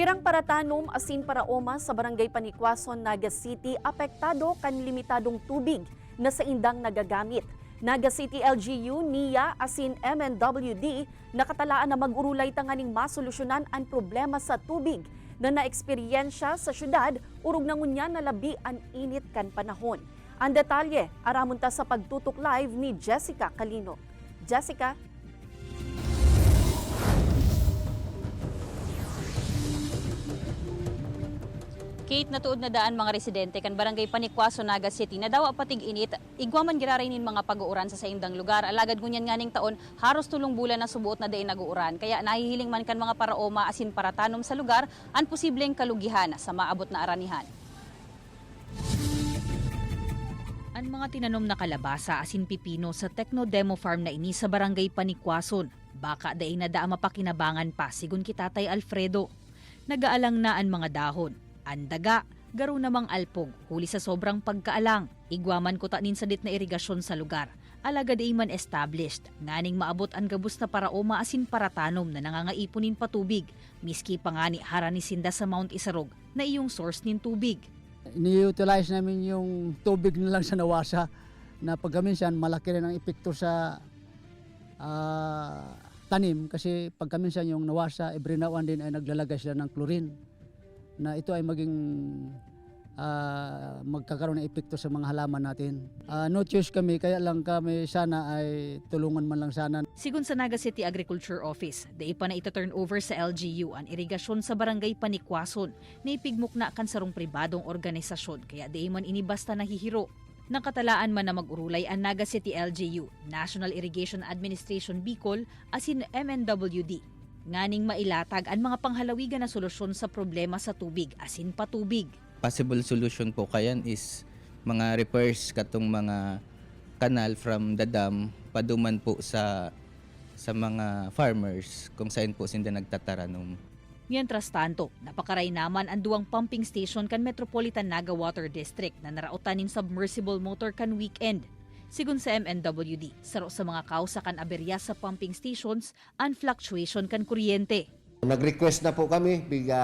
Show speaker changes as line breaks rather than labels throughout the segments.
Pirang paratanom asin para oma sa barangay Panikwason, Naga City apektado kan limitadong tubig na sa indang nagagamit. Naga City LGU, NIA, asin MNWD, nakatalaan na mag-urulay tanganing masolusyonan ang problema sa tubig na naeksperyensya sa syudad urog na ngunya na labi ang init kan panahon. Ang detalye, aramunta sa pagtutok live ni Jessica Calino. Jessica,
Kate natuod na daan mga residente kan barangay Panikwaso, Naga City na daw patig init. Igwaman girarainin mga pag-uuran sa saindang lugar. Alagad ngunyan nganing taon haros tulong bulan na subuot na day nag-uuran. Kaya nahihiling man kan mga paraoma asin paratanom sa lugar ang posibleng kalugihan sa maabot na aranihan. Ang mga tinanom na kalabasa asin pipino sa Techno Demo Farm na ini sa barangay Panikwason baka day na daa mapakinabangan pa sigun kitatay Alfredo. Nagaalang na ang mga dahon Andaga, garo namang alpog, huli sa sobrang pagkaalang. Igwaman ko tanin sa dit na irigasyon sa lugar. Alaga di man established, nganing maabot ang gabus na paraoma asin paratanom na nangangaipunin patubig, miski pangani harani sinda sa Mount Isarog na iyong source nin tubig.
Ni-utilize namin yung tubig na lang sa nawasa na pagkaminsan malaki rin ang epekto sa ah, tanim kasi pagkaminsan yung nawasa every now and then ay naglalagay sila ng chlorine na ito ay maging ah, magkakaroon ng epekto sa mga halaman natin. Ah, no choice kami kaya lang kami sana ay tulungan man lang sana
Sigun sa Naga City Agriculture Office, dai pa na ita-turn over sa LGU ang irigasyon sa barangay Panikwason na ipigmukna kan sarong pribadong organisasyon kaya dai man ini basta nahihiro. Nakatalaan man na mag-urulay ang Naga City LGU, National Irrigation Administration Bicol, asin MNWD. Nganing mailatag ang mga panghalawigan na solusyon sa problema sa tubig, asin patubig.
possible solution po kayan is mga repairs katong mga kanal from the dam paduman po sa sa mga farmers kung saan po sila nagtataranom.
Mientras tanto, napakaray naman ang duwang pumping station kan Metropolitan Naga Water District na naraotanin submersible motor kan weekend. Sigun sa MNWD, saro sa mga kausa kan aberya sa pumping stations ang fluctuation kan kuryente.
Nag-request na po kami, biga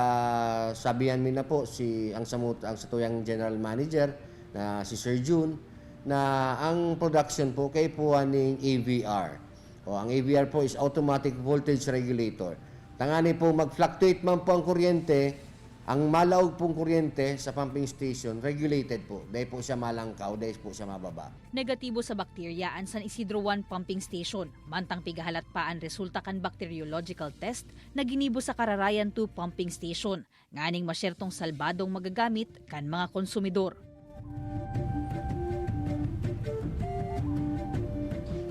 sabihan mi na po si ang samut ang satuyang general manager na si Sir June na ang production po kay po aning AVR. O ang AVR po is automatic voltage regulator. Tangani po mag-fluctuate man po ang kuryente, ang malaog pong kuryente sa pumping station regulated po. Dahil po siya malangkaw, dahil po siya mababa.
Negatibo sa bakterya ang San Isidro 1 pumping station. Mantang pigahalat pa ang resulta kan bacteriological test na ginibo sa Kararayan 2 pumping station. Nganing masyertong salbadong magagamit kan mga konsumidor.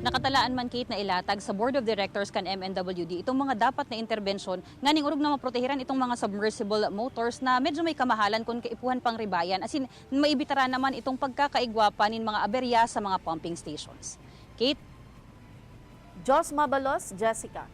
Nakatalaan man Kate na ilatag sa Board of Directors kan MNWD itong mga dapat na interbensyon nganing urog na maprotehiran itong mga submersible motors na medyo may kamahalan kung kaipuhan pang ribayan asin maibitara naman itong pagkakaigwapa nin mga aberya sa mga pumping stations. Kate,
Jos Mabalos, Jessica.